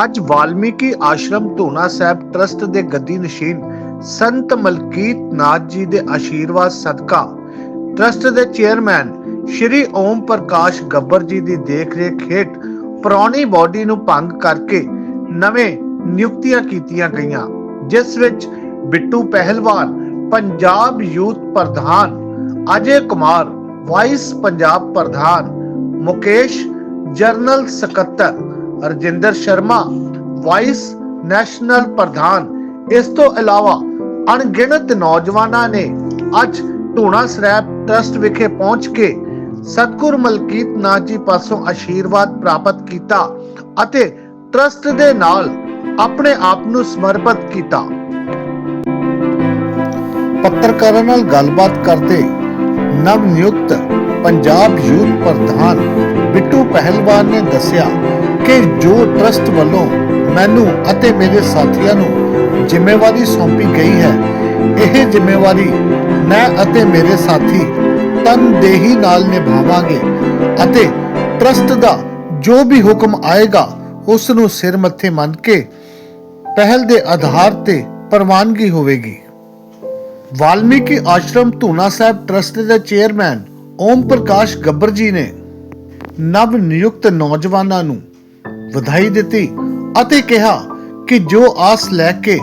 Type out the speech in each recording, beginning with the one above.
ਅੱਜ ਵਾਲਮੀਕੀ ਆਸ਼ਰਮ ਧੂਨਾ ਸਾਹਿਬ ਟਰਸਟ ਦੇ ਗੱਦੀ ਨਸ਼ੀਨ ਸੰਤ ਮਲਕੀਤ ਨਾਥ ਜੀ ਦੇ ਆਸ਼ੀਰਵਾਦ ਸਦਕਾ। ਟਰਸਟ ਦੇ ਚੇਅਰਮੈਨ ਸ਼੍ਰੀ ਓਮ ਪ੍ਰਕਾਸ਼ ਗੱਬਰ ਜੀ ਦੀ ਦੇਖਰੇਖ ਹੇਠ ਪੁਰਾਣੀ ਬਾਡੀ ਨੂੰ ਭੰਗ ਕਰਕੇ ਨਵੇਂ ਨਿਯੁਕਤੀਆਂ ਕੀਤੀਆਂ ਗਈਆਂ, ਜਿਸ ਵਿੱਚ ਬਿੱਟੂ ਪਹਿਲਵਾਨ, ਪੰਜਾਬ ਯੂਥ ਪ੍ਰਧਾਨ ਅਜੇ ਕੁਮਾਰ, ਵਾਈਸ ਪੰਜਾਬ ਪ੍ਰਧਾਨ ਮੁਕੇਸ਼ ਜਨਰਲ ਸਕੱਤਰ ਰਜਿੰਦਰ ਸ਼ਰਮਾ, ਵਾਈਸ ਨੈਸ਼ਨਲ ਪ੍ਰਧਾਨ। ਇਸ ਤੋਂ ਇਲਾਵਾ ਅਣਗਿਣਤ ਨੌਜਵਾਨਾਂ ਨੇ ਅੱਜ ਧੂਣਾ ਸਰੈਬ ਟਰਸਟ ਵਿਖੇ ਪਹੁੰਚ ਕੇ ਸਤਗੁਰ ਮਲਕੀਤ ਨਾਥ ਜੀ ਪਾਸੋਂ ਆਸ਼ੀਰਵਾਦ ਪ੍ਰਾਪਤ ਕੀਤਾ ਅਤੇ ਟਰਸਟ ਦੇ ਨਾਲ ਆਪਣੇ ਆਪ ਨੂੰ ਸਮਰਪਿਤ ਕੀਤਾ। ਪੱਤਰਕਾਰਾਂ ਨਾਲ ਗੱਲਬਾਤ ਕਰਦੇ ਨਵ ਨਿਯੁਕਤ ਪੰਜਾਬ ਯੂਥ ਪ੍ਰਧਾਨ ਬਿੱਟੂ ਪਹਿਲਵਾਨ ਨੇ ਦੱਸਿਆ ਕਿ ਜੋ ਟਰਸਟ ਵੱਲੋਂ ਮੈਨੂੰ ਅਤੇ ਮੇਰੇ ਸਾਥੀਆਂ ਨੂੰ ਜ਼ਿੰਮੇਵਾਰੀ ਸੌਂਪੀ ਗਈ ਹੈ, ਇਹ ਜ਼ਿੰਮੇਵਾਰੀ ਮੈਂ ਅਤੇ ਮੇਰੇ ਸਾਥੀ ਤਨਦੇਹੀ ਨਾਲ ਨਿਭਾਵਾਂਗੇ ਅਤੇ ਟਰਸਟ ਦਾ ਜੋ ਵੀ ਹੁਕਮ ਆਏਗਾ, ਉਸ ਨੂੰ ਸਿਰ ਮੱਥੇ ਮੰਨ ਕੇ ਪਹਿਲ ਦੇ ਆਧਾਰ ਤੇ ਪ੍ਰਵਾਨਗੀ ਹੋਵੇਗੀ। ਵਾਲਮੀਕੀ ਆਸ਼ਰਮ ਧੂਨਾ ਸਾਹਿਬ ਟਰਸਟ ਦੇ ਚੇਅਰਮੈਨ ਓਮ ਪ੍ਰਕਾਸ਼ ਗੱਬਰ ਜੀ ਨੇ ਨਵ ਨਿਯੁਕਤ ਨੌਜਵਾਨਾਂ ਨੂੰ ਵਧਾਈ ਦਿੱਤੀ ਅਤੇ ਕਿਹਾ ਕਿ ਜੋ ਆਸ ਲੈ ਕੇ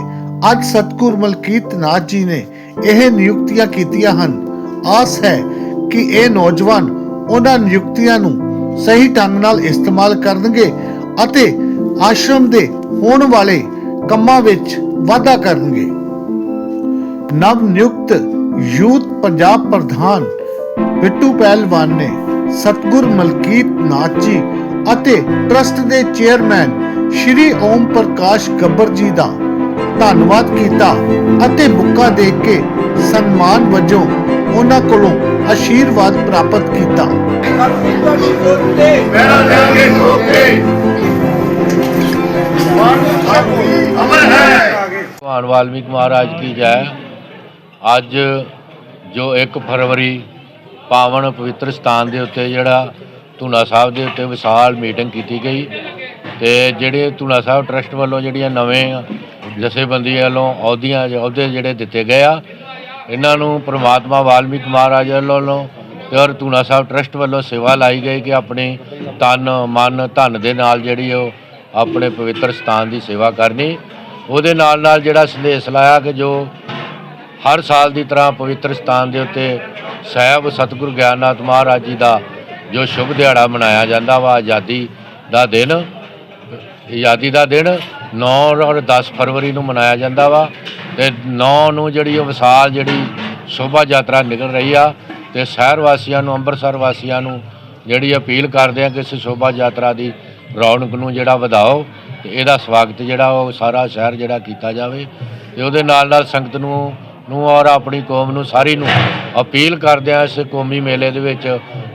ਅੱਜ ਸਤਗੁਰ ਮਲਕੀਤ ਨਾਥ ਜੀ ਨੇ ਇਹ ਨਿਯੁਕਤੀਆਂ ਕੀਤੀਆਂ ਹਨ, ਆਸ ਹੈ ਕਿ ਇਹ ਨੌਜਵਾਨ ਉਹਨਾਂ ਨਿਯੁਕਤੀਆਂ ਨੂੰ ਸਹੀ ਢੰਗ ਨਾਲ ਇਸਤੇਮਾਲ ਕਰਨਗੇ ਅਤੇ ਆਸ਼ਰਮ ਦੇ ਹੋਣ ਵਾਲੇ ਕੰਮਾਂ ਵਿੱਚ ਵਾਧਾ ਕਰਨਗੇ। ਨਵ ਨਿਯੁਕਤ ਯੂਥ ਪੰਜਾਬ ਪ੍ਰਧਾਨ ਬਿੱਟੂ ਪਹਿਲਵਾਨ ਨੇ ਸਤਗੁਰ ਮਲਕੀਤ ਨਾਥ ਜੀ ਅਤੇ ਟਰਸਟ ਦੇ ਚੇਅਰਮੈਨ ਸ਼੍ਰੀ ਓਮ ਪ੍ਰਕਾਸ਼ ਗੱਬਰ ਜੀ ਦਾ ਧੰਨਵਾਦ ਕੀਤਾ ਅਤੇ ਬੁੱਕਾ ਦੇ ਕੇ ਸਨਮਾਨ ਵਜੋਂ ਉਹਨਾਂ ਕੋਲੋਂ ਆਸ਼ੀਰਵਾਦ ਪ੍ਰਾਪਤ ਕੀਤਾ। ਮੇਰਾ ਲਿਆਂਗੇ ਠੋਕੇ ਅਮਰ ਹੈ ਅੱਜ ਜੋ 1 ਫਰਵਰੀ ਪਾਵਨ ਪਵਿੱਤਰ ਸਥਾਨ ਦੇ ਉੱਤੇ ਜਿਹੜਾ ਧੂਣਾ ਸਾਹਿਬ ਦੇ ਉੱਤੇ ਵਿਸ਼ਾਲ ਮੀਟਿੰਗ ਕੀਤੀ ਗਈ ਤੇ ਜਿਹੜੇ ਧੂਣਾ ਸਾਹਿਬ ਟਰਸਟ ਵੱਲੋਂ ਜਿਹੜੀਆਂ ਨਵੇਂ ਜਥੇਬੰਦੀ ਵੱਲੋਂ ਅਹੁਦਿਆਂ ਅਹੁਦੇ ਜਿਹੜੇ ਦਿੱਤੇ ਗਏ ਆ, ਇਹਨਾਂ ਨੂੰ ਪ੍ਰਮਾਤਮਾ ਵਾਲਮੀਕ ਮਹਾਰਾਜ ਵੱਲੋਂ ਤੇ ਔਰ ਧੂਣਾ ਸਾਹਿਬ ਟਰਸਟ ਵੱਲੋਂ ਸੇਵਾ ਲਾਈ ਗਈ ਕਿ ਆਪਣੀ ਤਨ, ਮਨ, ਧਨ ਦੇ ਨਾਲ ਜਿਹੜੀ ਉਹ ਆਪਣੇ ਪਵਿੱਤਰ ਸਥਾਨ ਦੀ ਸੇਵਾ ਕਰਨੀ। ਉਹਦੇ ਨਾਲ ਨਾਲ ਜਿਹੜਾ ਸੰਦੇਸ਼ ਲਾਇਆ ਕਿ ਜੋ ਹਰ ਸਾਲ ਦੀ ਤਰ੍ਹਾਂ ਪਵਿੱਤਰ ਸਥਾਨ ਦੇ ਉੱਤੇ ਸਾਹਿਬ ਸਤਿਗੁਰੂ ਗਿਆਨਨਾਥ ਮਹਾਰਾਜ ਜੀ ਦਾ ਜੋ ਸ਼ੁਭ ਦਿਹਾੜਾ ਮਨਾਇਆ ਜਾਂਦਾ ਵਾ, ਆਜ਼ਾਦੀ ਦਾ ਦਿਨ, ਆਜ਼ਾਦੀ ਦਾ ਦਿਨ 9 ਔਰ 10 ਫਰਵਰੀ ਨੂੰ ਮਨਾਇਆ ਜਾਂਦਾ ਵਾ ਤੇ 9 ਨੂੰ ਜਿਹੜੀ ਉਹ ਵਿਸ਼ਾਲ ਜਿਹੜੀ ਸ਼ੋਭਾ ਯਾਤਰਾ ਨਿਕਲ ਰਹੀ ਆ ਤੇ ਸ਼ਹਿਰ ਵਾਸੀਆਂ ਨੂੰ, ਅੰਮ੍ਰਿਤਸਰ ਵਾਸੀਆਂ ਨੂੰ ਜਿਹੜੀ ਅਪੀਲ ਕਰਦੇ ਆ ਕਿ ਇਸ ਸ਼ੋਭਾ ਯਾਤਰਾ ਦੀ ਰੌਣਕ ਨੂੰ ਜਿਹੜਾ ਵਧਾਓ ਤੇ ਇਹਦਾ ਸਵਾਗਤ ਜਿਹੜਾ ਉਹ ਸਾਰਾ ਸ਼ਹਿਰ ਜਿਹੜਾ ਕੀਤਾ ਜਾਵੇ ਤੇ ਉਹਦੇ ਨਾਲ ਨਾਲ ਸੰਗਤ ਨੂੰ ਨੂੰ ਔਰ ਆਪਣੀ ਕੌਮ ਨੂੰ ਸਾਰੀ ਨੂੰ ਅਪੀਲ ਕਰਦਿਆਂ ਇਸ ਕੌਮੀ ਮੇਲੇ ਦੇ ਵਿੱਚ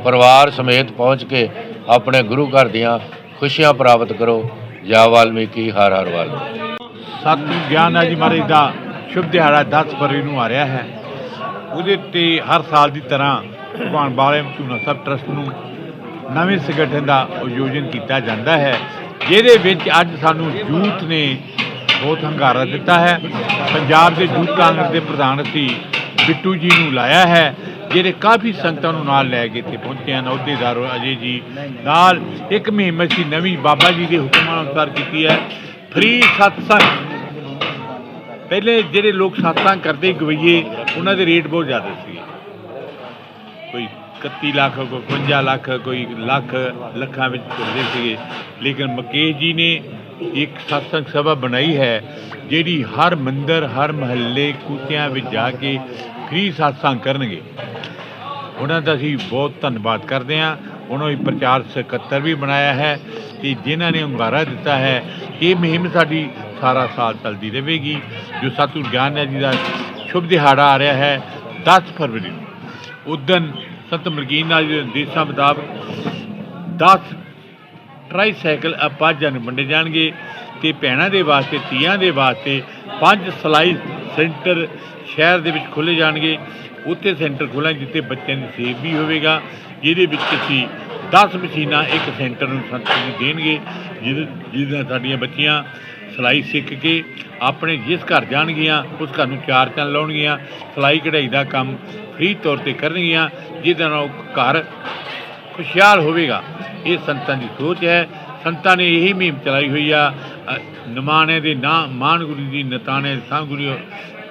ਪਰਿਵਾਰ ਸਮੇਤ ਪਹੁੰਚ ਕੇ ਆਪਣੇ ਗੁਰੂ ਘਰ ਦੀਆਂ ਖੁਸ਼ੀਆਂ ਪ੍ਰਾਪਤ ਕਰੋ। ਜੈ ਵਾਲਮੀਕੀ, ਹਰ ਹਰ ਵਾਲਮੀਕੀ। ਸਤਿਗੁਰੂ ਗਿਆਨ ਜੀ ਮਹਾਰਾਜ ਦਾ, ਸ਼ੁਭ ਦਿਹਾੜਾ 10 ਫਰਵਰੀ ਨੂੰ ਆ ਰਿਹਾ ਹੈ। ਉਹਦੇ ਤੇ ਹਰ ਸਾਲ ਦੀ ਤਰ੍ਹਾਂ ਭਗਵਾਨ ਬਾਲੇ ਧੂਨਾ ਸਾਹਿਬ ਟਰਸਟ ਨੂੰ ਨਵੇਂ ਸੰਗਠਨ ਦਾ ਆਯੋਜਨ ਕੀਤਾ ਜਾਂਦਾ ਹੈ, ਜਿਹਦੇ ਵਿੱਚ ਅੱਜ ਸਾਨੂੰ ਯੂਥ ਨੇ ਬਹੁਤ ਹੰਗਾਰਾ ਦਿੱਤਾ ਹੈ। ਪੰਜਾਬ ਦੇ ਯੂਥ ਕਾਂਗਰਸ ਦੇ ਪ੍ਰਧਾਨ ਸੀ ਬਿੱਟੂ ਜੀ ਨੂੰ ਲਾਇਆ ਹੈ, ਜਿਹੜੇ ਕਾਫੀ ਸੰਗਤਾਂ ਨੂੰ ਨਾਲ ਲੈ ਕੇ ਇੱਥੇ ਪਹੁੰਚੇ ਹਨ। ਅਹੁਦੇਦਾਰ ਅਜੇ ਜੀ ਨਾਲ ਇੱਕ ਮੁਹਿੰਮ ਸੀ ਨਵੀਂ ਬਾਬਾ ਜੀ ਦੇ ਹੁਕਮਾਂ ਅਨੁਸਾਰ ਕੀਤੀ ਹੈ। ਫ੍ਰੀ ਸਤਸੰਗ। ਪਹਿਲੇ ਜਿਹੜੇ ਲੋਕ ਸਤਸੰਗ ਕਰਦੇ ਗਵਈਏ, ਉਹਨਾਂ ਦੇ ਰੇਟ ਬਹੁਤ ਜ਼ਿਆਦਾ ਸੀ। ਕੋਈ 31 ਲੱਖ, ਕੋਈ 52 ਲੱਖ, ਕੋਈ ਲੱਖ ਲੱਖਾਂ ਵਿੱਚ ਤੁਰਦੇ ਸੀਗੇ। ਲੇਕਿਨ ਮਕੇਸ਼ ਜੀ ਨੇ ਇੱਕ ਸਤਸੰਗ ਸਭਾ ਬਣਾਈ ਹੈ, ਜਿਹੜੀ ਹਰ ਮੰਦਰ, ਹਰ ਮਹੱਲੇ ਕੂਚਿਆਂ ਵਿੱਚ ਜਾ ਕੇ ਫ੍ਰੀ ਸਤਸੰਗ ਕਰਨਗੇ। ਉਹਨਾਂ ਦਾ ਅਸੀਂ ਬਹੁਤ ਧੰਨਵਾਦ ਕਰਦੇ ਹਾਂ। ਉਹਨਾਂ ਨੂੰ ਪ੍ਰਚਾਰ ਸਕੱਤਰ ਵੀ ਬਣਾਇਆ ਹੈ ਤੇ ਜਿਨ੍ਹਾਂ ਨੇ ਹੁੰਗਾਰਾ ਦਿੱਤਾ ਹੈ, ਇਹ ਮੁਹਿੰਮ ਸਾਡੀ ਸਾਰਾ ਸਾਲ ਚੱਲਦੀ ਰਹੇਗੀ। ਜੋ ਸਤਿਗੁਰ ਗਿਆਨ ਜੀ ਦਾ ਸ਼ੁਭ ਦਿਹਾੜਾ ਆ ਰਿਹਾ ਹੈ 10 ਫਰਵਰੀ ਨੂੰ। ਉਦਨ ਸੰਤ ਮਰਗੀਨ ਨਾਲ ਦੇ ਦੇਸ਼ਾਂ ਮੁਤਾਬਕ 10 ਟ੍ਰਾਈਸਾਈਕਲ ਅਪਾਜਾਂ ਨੂੰ ਵੰਡੇ ਜਾਣਗੇ ਤੇ ਭੈਣਾਂ ਦੇ ਵਾਸਤੇ ਤੀਆਂ ਦੇ ਵਾਸਤੇ ਪੰਜ ਸਲਾਈ ਸੈਂਟਰ ਸ਼ਹਿਰ ਦੇ ਵਿੱਚ ਖੋਲ੍ਹੇ ਜਾਣਗੇ। ਉੱਥੇ ਸੈਂਟਰ ਖੋਲ੍ਹਾਂਗੇ ਜਿੱਥੇ ਬੱਚਿਆਂ ਦੀ ਸੇਵ ਵੀ ਹੋਵੇਗਾ, ਜਿਹਦੇ ਵਿੱਚ ਅਸੀਂ 10 ਮਸ਼ੀਨਾਂ ਇੱਕ ਸੈਂਟਰ ਨੂੰ ਸੰਤ ਜੀ ਦੇਣਗੇ, ਜਿਹਦੇ ਜਿਹਦੇ ਨਾਲ ਸਾਡੀਆਂ ਬੱਚੀਆਂ ਸਿਲਾਈ ਸਿੱਖ ਕੇ ਆਪਣੇ ਜਿਸ ਘਰ ਜਾਣਗੀਆਂ, ਉਸ ਘਰ ਨੂੰ ਚਾਰ ਚੰਨ ਲਾਉਣਗੀਆਂ, ਸਿਲਾਈ ਕਢਾਈ ਦਾ ਕੰਮ ਫ੍ਰੀ ਤੌਰ ਤੇ ਕਰਨਗੀਆਂ, ਜਿਹਦੇ ਨਾਲ ਉਹ ਘਰ ਖੁਸ਼ਹਾਲ ਹੋਵੇਗਾ। ਇਹ ਸੰਤਾਂ ਦੀ ਸੋਚ ਹੈ। ਸੰਤਾਂ ਨੇ ਇਹੀ ਮੁਹਿੰਮ ਚਲਾਈ ਹੋਈ ਆ ਅ, ਨਿਮਾਣੇ ਦੇ ਨਾਂ ਮਾਨ ਗੁਰੂ ਜੀ ਨਤਾਣੇ ਸਾਂ ਗੁਰੂ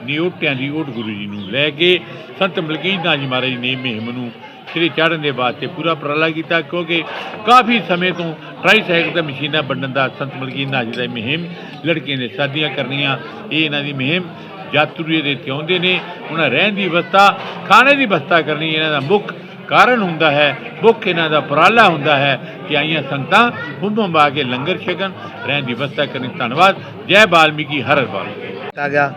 ਨਿਉਟਿਆਂ ਦੀ ਓਟ ਗੁਰੂ ਜੀ ਨੂੰ ਲੈ ਕੇ ਸੰਤ ਮਲਕੀਤ ਨਾਥ ਮਹਾਰਾਜ ਨੇ ਮੁਹਿੰਮ ਨੂੰ ਸਿਰੇ ਚੜ੍ਹਨ ਦੇ ਵਾਸਤੇ ਪੂਰਾ ਉਪਰਾਲਾ ਕੀਤਾ ਕਿਉਂਕਿ ਕਾਫੀ ਸਮੇਂ ਤੋਂ ਟਰਾਈ ਟ੍ਰਾਈਸਾਈਕਲ ਤੇ ਮਸ਼ੀਨਾਂ ਵੰਡਣ ਦਾ ਸੰਤ ਮਲਕੀਤ ਨਾਥ ਜੀ ਦਾ ਇਹ ਮੁਹਿੰਮ ਲੜਕੀਆਂ ਨੇ ਸ਼ਾਦੀਆਂ ਕਰਨੀਆਂ ਇਹ ਇਹਨਾਂ ਦੀ ਮੁਹਿੰਮ ਯਾਤਰੀ ਦੇ ਤੇ ਆਉਂਦੇ ਨੇ ਉਹਨਾਂ ਰਹਿਣ ਦੀ ਵਿਵਸਥਾ ਖਾਣੇ ਦੀ ਵਿਵਸਥਾ ਕਰਨੀ ਇਹਨਾਂ ਦਾ ਮੁੱਖ ਕਾਰਨ ਹੁੰਦਾ ਹੈ ਮੁੱਖ ਇਹਨਾਂ ਦਾ ਉਪਰਾਲਾ ਹੁੰਦਾ ਹੈ ਕਿ ਆਈਆਂ ਸੰਗਤਾਂ ਹੁੰਮ ਆ ਕੇ ਲੰਗਰ ਛਕਣ। ਰਹਿਣ ਦੀ ਵਿਵਸਥਾ ਕਰਨੀ ਧੰਨਵਾਦ। ਜੈ ਬਾਲਮੀਕੀ ਹਰ ਹਰ ਬਾਲਮੀਕੀ। ਕੀਤਾ ਗਿਆ।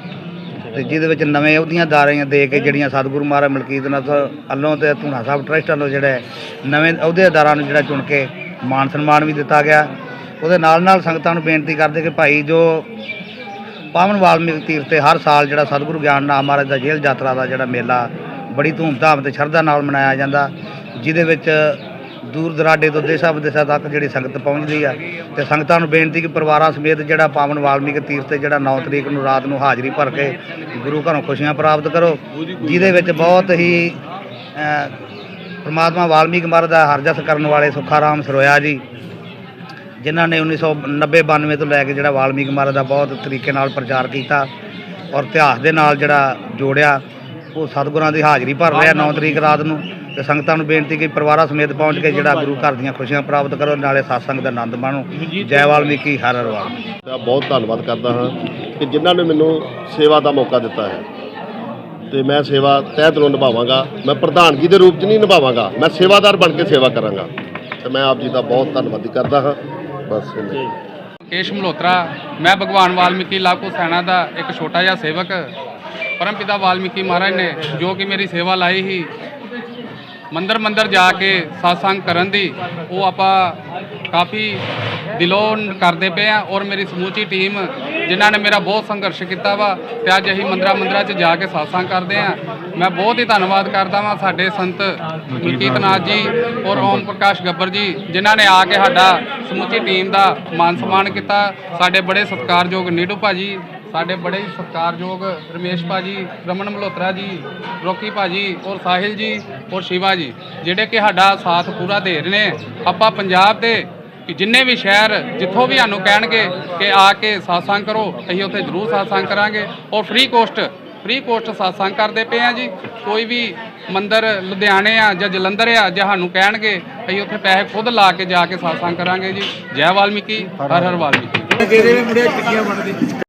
ਤੇ ਜਿਹਦੇ ਵਿੱਚ ਨਵੇਂ ਅਹੁਦੀਆਂ ਦਾਰੀਆਂ ਦੇ ਕੇ ਜਿਹੜੀਆਂ ਸਤਿਗੁਰੂ ਮਹਾਰਾਜ ਮਲਕੀਤ ਨਾਥ ਅੱਲੋਂ ਤੇ ਧੂਣਾ ਸਾਹਿਬ ਟਰਸਟ ਵੱਲੋਂ ਜਿਹੜਾ ਹੈ, ਨਵੇਂ ਅਹੁਦੇਦਾਰਾਂ ਨੂੰ ਜਿਹੜਾ ਚੁਣ ਕੇ ਮਾਨ ਸਨਮਾਨ ਵੀ ਦਿੱਤਾ ਗਿਆ। ਉਹਦੇ ਨਾਲ ਨਾਲ ਸੰਗਤਾਂ ਨੂੰ ਬੇਨਤੀ ਕਰਦੇ ਕਿ ਭਾਈ ਜੋ ਪਾਵਨ ਵਾਲਮੀਕ ਤੀਰਥ ਤੇ ਹਰ ਸਾਲ ਜਿਹੜਾ ਸਤਿਗੁਰੂ ਗਿਆਨ ਗਿਆਨਨਾਥ ਮਹਾਰਾਜ ਦਾ ਜੇਲ੍ਹ ਯਾਤਰਾ ਦਾ ਜਿਹੜਾ ਮੇਲਾ ਬੜੀ ਧੂਮਧਾਮ ਤੇ ਸ਼ਰਧਾ ਨਾਲ ਮਨਾਇਆ ਜਾਂਦਾ, ਜਿਹਦੇ ਵਿੱਚ ਦੂਰ ਦਰਾਡੇ ਤੋਂ ਦੇਸ਼ਾਂ ਵਿਦੇਸ਼ਾਂ ਤੱਕ ਜਿਹੜੀ ਸੰਗਤ ਪਹੁੰਚਦੀ ਆ, ਤੇ ਸੰਗਤਾਂ ਨੂੰ ਬੇਨਤੀ ਕਿ ਪਰਿਵਾਰਾਂ ਸਮੇਤ ਜਿਹੜਾ ਪਾਵਨ ਵਾਲਮੀਕ ਤੀਰਥ ਤੇ ਜਿਹੜਾ 9 ਤਰੀਕ ਨੂੰ ਰਾਤ ਨੂੰ ਹਾਜ਼ਰੀ ਭਰ ਕੇ ਗੁਰੂ ਘਰੋਂ ਖੁਸ਼ੀਆਂ ਪ੍ਰਾਪਤ ਕਰੋ, ਜਿਹਦੇ ਵਿੱਚ ਬਹੁਤ ਹੀ ਪਰਮਾਤਮਾ ਵਾਲਮੀਕ ਮਹਾਰਾਜ ਦਾ ਹਰਜਸ ਕਰਨ ਵਾਲੇ ਸੁਖਾਰਾਮ ਸਰੋਇਆ ਜੀ, ਜਿਨ੍ਹਾਂ ਨੇ 1990 92 ਤੋਂ ਲੈ ਕੇ ਜਿਹੜਾ ਵਾਲਮੀਕ ਮਹਾਰਾਜ ਦਾ ਬਹੁਤ ਤਰੀਕੇ ਨਾਲ ਪ੍ਰਚਾਰ ਕੀਤਾ ਔਰ ਇਤਿਹਾਸ ਦੇ ਨਾਲ ਜਿਹੜਾ ਜੋੜਿਆ ਉਹ ਸਤਿਗੁਰਾਂ ਦੀ ਹਾਜ਼ਰੀ ਭਰ ਰਿਹਾ 9 ਤਰੀਕ ਰਾਤ ਨੂੰ ਤੇ ਸੰਗਤਾਂ ਨੂੰ ਬੇਨਤੀ ਕਿ ਪਰਿਵਾਰਾਂ ਸਮੇਤ ਪਹੁੰਚ ਕੇ ਜਿਹੜਾ ਗੁਰੂ ਘਰ ਦੀਆਂ ਖੁਸ਼ੀਆਂ ਪ੍ਰਾਪਤ ਕਰੋ ਨਾਲੇ ਸਤਸੰਗ ਦਾ ਆਨੰਦ ਮਾਣੋ। ਜੈ ਵਾਲਮੀਕੀ ਹਰ ਹਰ ਦਾ ਬਹੁਤ ਧੰਨਵਾਦ ਕਰਦਾ ਹਾਂ ਕਿ ਜਿਨ੍ਹਾਂ ਨੇ ਮੈਨੂੰ ਸੇਵਾ ਦਾ ਮੌਕਾ ਦਿੱਤਾ ਹੈ। ਤੇ ਮੈਂ ਸੇਵਾ ਤਹਿ ਦਿਲੋਂ ਨਿਭਾਵਾਂਗਾ। ਮੈਂ ਪ੍ਰਧਾਨਗੀ ਦੇ ਰੂਪ 'ਚ ਨਹੀਂ ਨਿਭਾਵਾਂਗਾ। ਮੈਂ ਸੇਵਾਦਾਰ ਬਣ ਕੇ ਸੇਵਾ ਕਰਾਂਗਾ। ਤੇ ਮੈਂ ਆਪ ਜੀ ਦਾ ਬਹੁਤ ਧੰਨਵਾਦੀ ਕਰਦਾ ਹਾਂ। ਬਸ। ਕੇਸ਼ ਮਲਹੋਤਰਾ ਮੈਂ ਭਗਵਾਨ ਵਾਲਮੀਕੀ ਲਾਕੂ ਸੈਨਾ ਦਾ ਇੱਕ ਛੋਟਾ ਜਿਹਾ ਸੇਵਕ। ਪਰਮਪਿਤਾ ਵਾਲਮੀਕੀ ਮਹਾਰਾਜ ਨੇ ਜੋ ਕਿ ਮੇਰੀ ਸੇਵਾ ਲਾਈ ਸੀ, ਮੰਦਰ ਮੰਦਰ ਜਾ ਕੇ satsang ਕਰਨ ਦੀ, ਉਹ ਆਪਾਂ ਕਾਫੀ ਦਿਲੋਂ ਕਰਦੇ ਪਏ ਆ ਔਰ ਮੇਰੀ ਸਮੂਚੀ ਟੀਮ ਜਿਨ੍ਹਾਂ ਨੇ ਮੇਰਾ ਬਹੁਤ ਸੰਘਰਸ਼ ਕੀਤਾ ਵਾ ਤੇ ਅੱਜ ਅਸੀਂ ਮੰਦਰਾਂ ਮੰਦਰਾਂ 'ਚ ਜਾ ਕੇ satsang ਕਰਦੇ ਆ ਮੈਂ ਬਹੁਤ ਹੀ ਧੰਨਵਾਦ ਕਰਦਾ ਵਾਂ ਸਾਡੇ ਸੰਤ ਮਲਕੀਤ ਜੀ ਔਰ ਓਮ ਪ੍ਰਕਾਸ਼ ਗੱਬਰ ਜੀ, ਜਿਨ੍ਹਾਂ ਨੇ ਆ ਕੇ ਸਾਡਾ ਸਮੁੱਚੀ ਟੀਮ ਦਾ ਮਾਨ ਸਨਮਾਨ ਕੀਤਾ। ਸਾਡੇ ਬੜੇ ਸਤਿਕਾਰਯੋਗ ਨੀਡੂ ਭਾਜੀ ਸਾਡੇ ਬੜੇ ਹੀ ਸਤਿਕਾਰਯੋਗ ਰਮੇਸ਼ ਭਾਜੀ, ਰਮਨ ਮਲਹੋਤਰਾ ਜੀ, ਰੋਕੀ ਭਾਜੀ ਔਰ ਸਾਹਿਲ ਜੀ ਔਰ ਸ਼ਿਵਾ ਜੀ, ਜਿਹੜੇ ਕਿ ਸਾਡਾ ਸਾਥ ਪੂਰਾ ਦੇ ਰਹੇ ਨੇ। ਆਪਾਂ ਪੰਜਾਬ ਦੇ ਕਿ ਜਿੰਨੇ ਵੀ ਸ਼ਹਿਰ ਜਿੱਥੋਂ ਵੀ ਸਾਨੂੰ ਕਹਿਣਗੇ ਕਿ ਆ ਕੇ satsang ਕਰੋ, ਅਸੀਂ ਉੱਥੇ ਜ਼ਰੂਰ satsang ਕਰਾਂਗੇ। ਔਰ free cost free cost satsang ਕਰਦੇ ਪਏ ਆ ਜੀ। ਕੋਈ ਵੀ ਮੰਦਰ ਲੁਧਿਆਣੇ ਆ ਜਾਂ ਜਲੰਧਰ ਆ, ਜਾਂ ਸਾਨੂੰ ਕਹਿਣਗੇ, ਅਸੀਂ ਉੱਥੇ ਪੈਸੇ ਖੁਦ ਲਾ ਕੇ ਜਾ ਕੇ satsang ਕਰਾਂਗੇ ਜੀ। ਜੈ ਵਾਲਮੀਕੀ, ਹਰ ਹਰ ਵਾਲਮੀਕੀ।